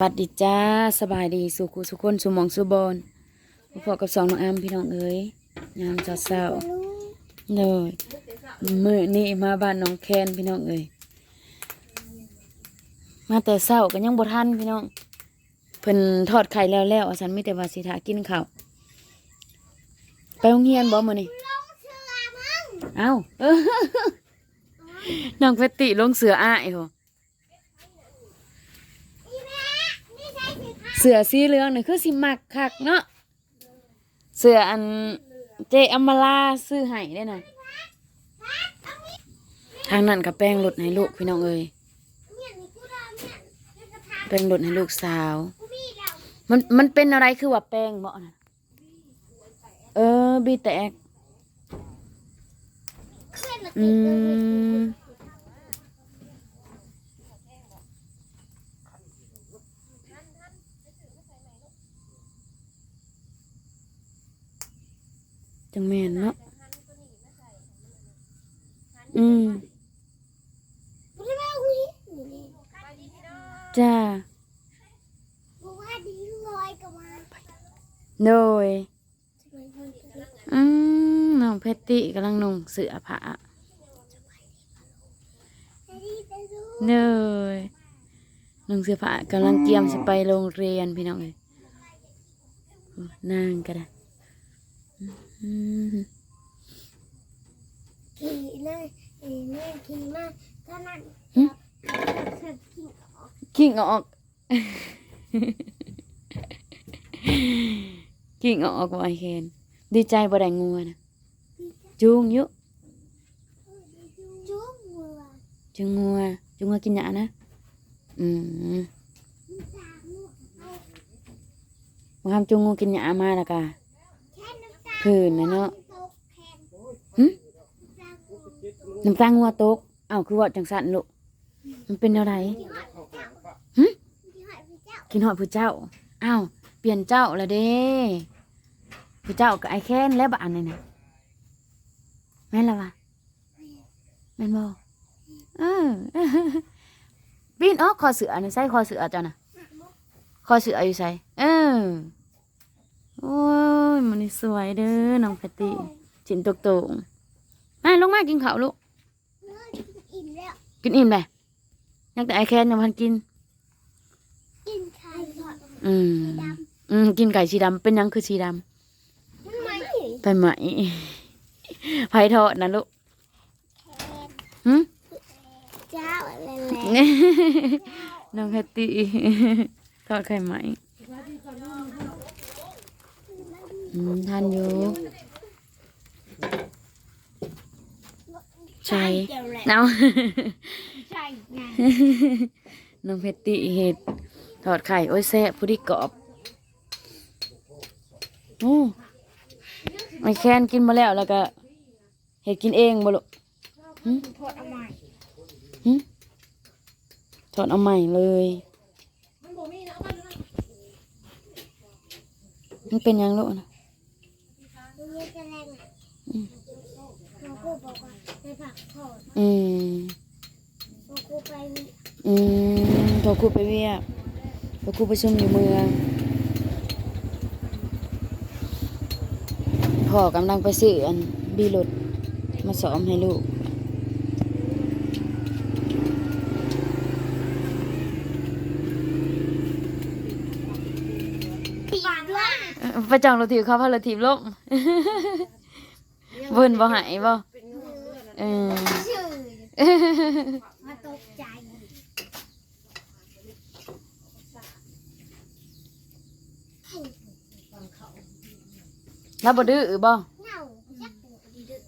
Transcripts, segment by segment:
สวัสดีจ้าสบายดีสุขุสุขคนสุหมองสุบอนพอกับสองน้องอามพี่น้องเอ๋ยยามเศร้าๆเลยมื้อนี้มาบ้านน้องแคนพี่น้องเอ๋ยมาแต่เศร้าก็ยังบ่ทันพี่น้องเพิ่นทอดไข่แล้วแล้วอาสันมีแต่ว่าสิทากินข้าวไปโรงเรียนบ่มื้อนี้เอ้าเออน้องเฟตติลงเสืออ้ายโห เสือสีเหลืองนี่คือสิมักคักเนาะเสืออันเจอมลาซื้อให้ได้นะทางนั้นกับแป้งหลุดให้ลูกพี่น้องเอ้ยแป้งหลุดให้ลูกสาว มันมันเป็นอะไรคือว่าแป้งเบาะนะเออบีแตกอืม จังแม่นเนาะอืมจ้าโดยอืมน้องเพตติกำลังนุ่งเสื้อผ้าเนยนุ่งเสื้อผ้ากำลังเตรียมสิไปโรงเรียนพี่น้องเลยนั่งก็ได้อืม ขี่เลยขี่เลยขี่มาก็นั่งหึเสร็จขี่ออกกิ่งออกกิ่งออกไอเคนดีใจบ่ได้งัวนะจูงอยุจุ๊บวัวจูงงัวจูงงัวกินหยานะอืมมาทำจูงงัวกินหยามาล้วกะ ค่น้ำตาผื่นนะเนาะตกแผ่นหึน้ำตาหัวน้ำตางัวตกเอ้าคือว่าจังสันลูกมันเป็นอะไรที่หอดพระเจ้าหึที่หอดพระเจ้ากินหอดผู้เจ้าอ้าวเปลี่ยนเจ้าละเด้ผู้เจ้ากับไอ้แค้นแล้วบ้านนี่นะแม่นละวะแม่นบ่เออปีนออกคอเสือนี่ใส่คอเสือเจ้าน่ะคอเสืออยู่ใส่เออ โอ้ยมันนี่สวยเด้อน้องแพตตี้จินตกตงมาลงมากินข้าวลูกเฮ้ยอิ่มแล้วกินอิ่มเลยยังแต่ไอแค้นยังพันกิน กินไข่ทอดอืมดอืมกินไก่สีดำเป็นหยังคือสีดำำมันไม่ไปไหมไผทอดนะลูกหึเจ้าอะไรแหละน้องแคตตี้ทอดไข่ไหม อืมทานอยู่ใช่เจ้าแหละเนาใช่ไงน้องแคตตี้เห็ดทอดไข่ โอ้ยแซ่บผู้ที่กรอบโอ้ไอแคนกินมาแล้วแล้วก็เห็ดกินเองบ่ลูกหึทอดเอาใหม่ถอดเอาใหม่เลยมันเป็นหยังลูกนะ มันยังจะแรง อะอืมหลวงปู่บอกว่าไปผักทอดอืมหลวงปู่ไปอืมพอครูไปเวียกพอครูไปชุมอยู่เมืองพ่อกำลังไปซื้ออันบีรถมาสอมให้ลูกปีกด้วยเอ้อไปจองรถถีบเขาพารถถีบลง เวินบ่หายบ่เออชื่อมาตกใจแล้วบ่ดื้อบ่เหงาจักหัวดีเด้อ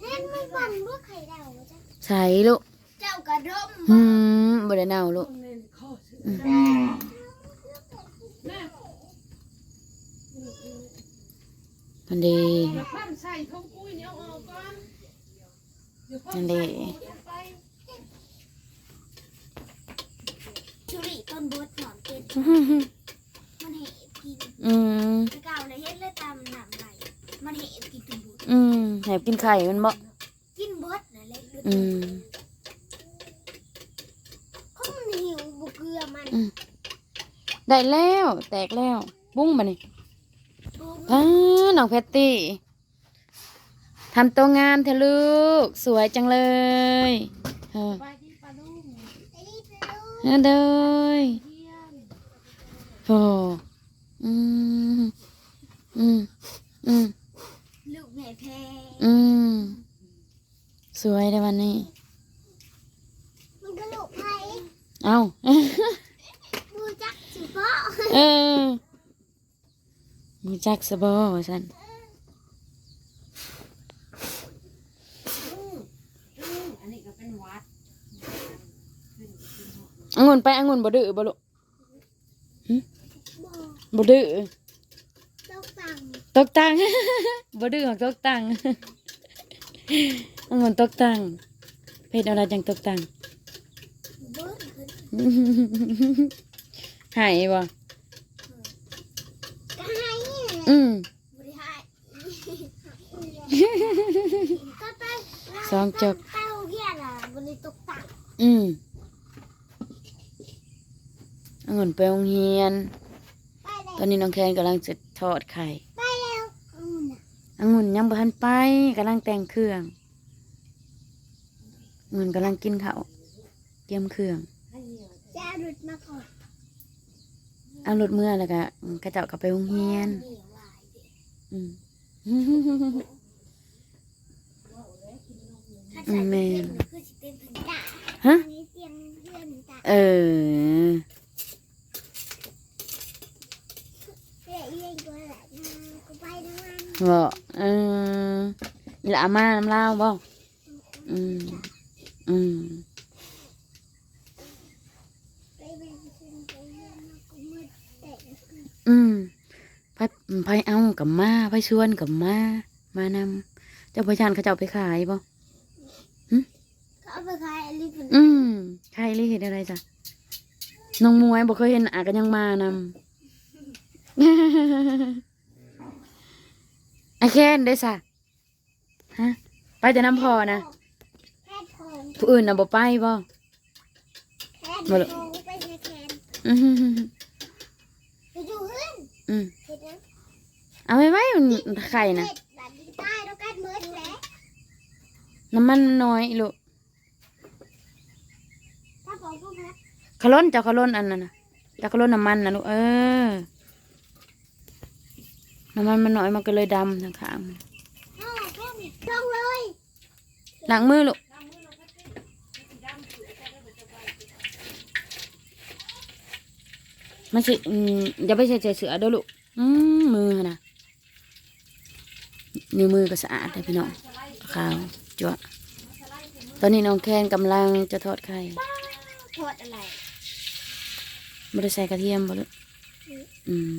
เล่นไม่บังด้วยไข่ดาวจ้ะใช่ลูกเจ้ากระดมหืมบ่ได้เน่าลูก อืมมันดีบ้านใส่ทงปุ้ยเนี่ยเอาออกก่อนเดี๋ยวพ่อมันดีไปชุริต้นบดหอมเจ็ดมันเห็ดกินอืมเก่าเลยเฮ็ดเลยตามหนังไหลมันเห็ดกินเป็นบดอืมแหบกินไข่มันบ่กินบดนะเล็กอืมเพราะมันหิวบุเกลือมันอืมได้แล้ว แตกแล้วบุ้งมานี่บูม อ้าน้องแพตตี้ทำตัวงามเถอะลูก สวยจังเลยเออไปที่ปลาลูกไอ้นี่เออเดยเที่ยงโอ้อืมอืมอืมลูกแม่แพอืมสวยในวันนี้ มันก็ลูกไผ่เอาบูจักสิพ่อ เออ มีจักสบอว่าสันอันนี้ก็เป็นวัดองุ่นไปองุ่นบ่ดื้อบ่ลูกบอกบ่ดื้อลูกตังตกตังบ่ดื้อของตกตังองุ่นตกตังเพศอะไรจังตกตังเบิ้ลขึ้นหายบ่ก็ให้นี่แหละ อืมบริหารก็ไปสองจกเต้าเยี่ยล่ะบริตกตังอืมองุ่นไปโรงเรียนไปเลยตอนนี้น้องแคนกำลังจะทอดไข่ไปแล้วอืมน่ะองุ่นยังบ่ทันไปกำลังแต่งเครื่ององุ่นกำลังกินข้าวเตรียมเครื่องจะเอาหลุดมาก่อนเอารถเมื่อแล้วก็กระเจ้าก็ไปโรงเรียน อืม ถ้าใส่ แม่ เต็มๆคือสิเต็มถึงตา ฮะ อันนี้เตรียมเพื่อนตา เออ เพื่อเลี้ยงตัวแหละนะกูไปทั้งวัน บ่เอออีหละมาน้ำลาวบ่อืมอืม ไปไปขึ้นไปเลี้ยงมากูมืดแต่ อืม ไปไปเอากับมาไปชวนกับมา มานำเจ้าพยานเขาเจ้าไปขายบ่เขาเอาไปขายอันนี้เป็นอืมใครรีเห็นอะไรจ้ะน้องมวยบอกเคยเห็นอากันยังมานำไอแคนได้สะฮะไปแต่น้ำพอนะแพทย์พงผู้อื่นน่ะบ่ไปบ่แพทย์บ่ล่ะพงไปในแคนอืมไปดูเพื่อนอืมเห็นไหม เอาไว้ไว้มันไข่นะเห็ดบัดนี้ใต้แล้วกันมืดแล้วน้ำมันมันน้อยลูกถ้าบอกพวกนั้นขะล้นเจ้าขะล้นอันนั้นนะเจ้าขะล้นน้ำมันนะลูกเออ น้ำมันมันน้อยมันก็เลยดำทางข้างมันอ๋อพวกนี้ลงเลยล้างมือลูกมันสิอืมอย่าไปใส่ใจเสือเด้อลูก อืมมือหั่นนะ นิ้วมือก็สะอาดเลยพี่น้องขาวจั่วะตอนนี้น้องแคนกำลังจะทอดไข่โทษอะไรไม่ได้ใส่กระเทียมบ่ลูกอืม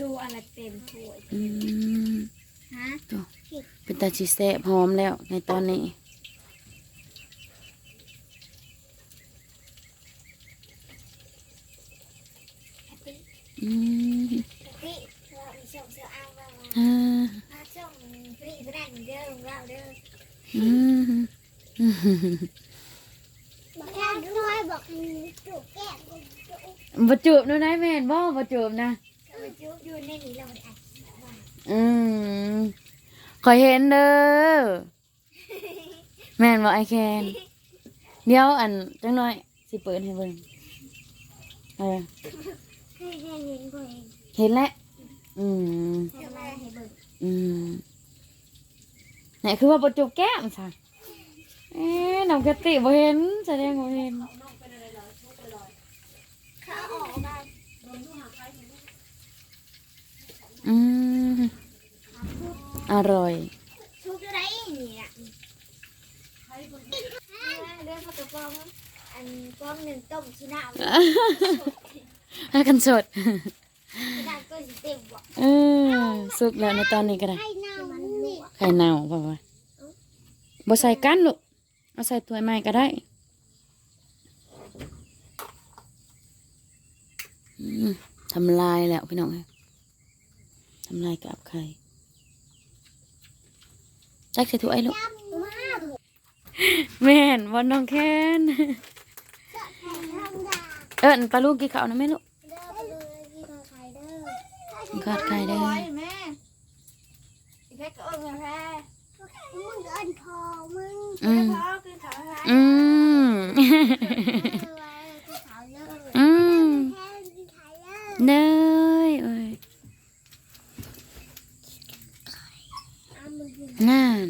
ดูอะไรเต็มถ้วยอืมฮะเป็นตาชีแซบหอมแล้วในตอนนี้ อืม พี่เราอีส่งเสื้ออ้างว่า อ่า มาส่งพี่ก็ได้เหมือนเดิมของเราเด้อ อืมอืม บอกแค่ด้วยบอกให้ จูบแก้มจูบบ่จูบหนูได้แม่นบ่บ่จูบนะ มันจูบอยู่ในนี้เราได้อัดอืมขอยเห็นเด้อแม่นบ่ไอแคนเดี๋ยวอันจังน้อยสิเปิดให้เบิ่งเออให้เห็นตัวเองเห็นแล้วอืมให้มาให้เบิ่งอืมไหนคือว่าประจูบแก้มค่ะเอ๊ะน้องกติบ่เห็นแสดงบ่เห็นเขาออกได้ อืมอร่อยชุบอะไรเนี่ยเรื่องข้าวต้มอันป้อมหนึ่งต้มชีน้ำให้กันสดชีน้ำตัวสีเต็มบอกเออสุกแล้วในตอนนี้ก็ได้ไข่เน่านี่ไข่เน่าป่าวะบ่ใส่กันลูกเอาใส่ถ้วยใหม่ก็ได้อืมทำลายแล้วพี่น้องเอ้ย ทำลายกับไข่จักใส่ถ้วยลูกยำมากแม่นวันน้องแคนไข่ธรรมดาเอิ้นปลาลูกกินข้าวนะแม่ลูกเด้อไปเลยกินไข่เด้อกินข้าวไข่เด้อไว้แม่อีแค่ก็เอิ้นแพ้มึงเอินพอมึงอืมพ่อกินข้าวแพ้อืมเออไว้กินข้าวเด้ออืมแค่กินไข่เด้อ เนยเอ้ย เอามึงกิน นั่น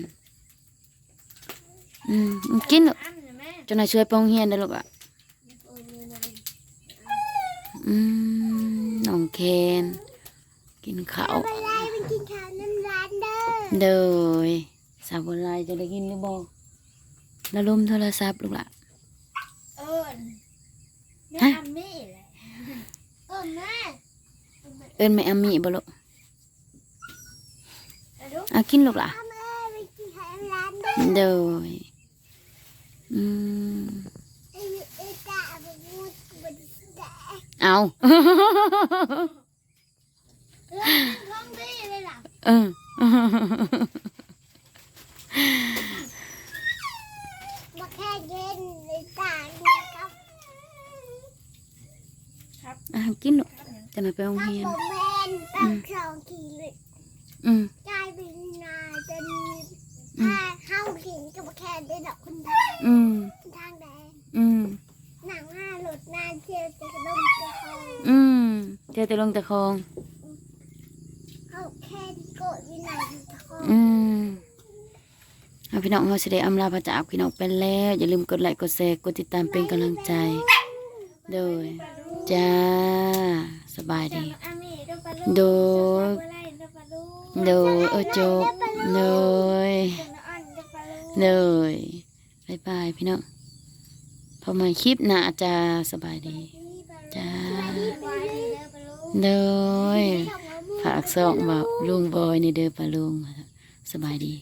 อืมกินลูก อันเนี่ยแม่ จนนายช่วยไปโรงเรียนได้อลูกอะโอ้ยเลยนะอืมน้องเคนกินข้าวเอาไปไล่มันกินข้าวน้ำร้านเด้อเด้อสาวบนไลน์จะได้กินหรือบ่แล้วลมโทรศัพท์ลูกล่ะเอิ้นแม่ฮะอันนี้แหละเออแม่เอิ้นแม่อามีบ่ลูกเอาดูเอากินลูกล่ะเอาแม่ไปกินข้าวน้ำร้านเด้อเด้ ออืมไอ้ไอ้ตาไปพูดบนแดดเอาเรื่องท้องดีเลยล่ะเออมาแค่เย็นในตาเนี่ยครับอะกินลูกจะนายไปโรงถ้าเรียนผมแมนตั้งสองขีดเลยอืมกลายเป็นนาจน อืม ถ้าเข้าขิงก็ มาแค่ได้ดอกคุณทางอืมทางแดงอืม หนังห้าหลุดนานเชียวจะกระดมกระคองอืมเจอแต่ลงแต่คลอง เขาแค่โกดวินัยกระคอง อืมเอาพี่น้องเราสิได้อำลาพระจากพี่น้องไปแล้ว อย่าลืมกดไลค์กดแชร์กดติดตามเป็นกำลังใจ โดย จ้า สบายดีอามีเดปลาลูโดยเวลาเดปลาลูโดย เออจบโดยเดนอ่อนเด เลยบายบายพี่น้องพอมาคลิปหน้าจะสบายดีจ้าเลยฝากส่องบอกลุงบอยในเด้อปลาลุงสบายดี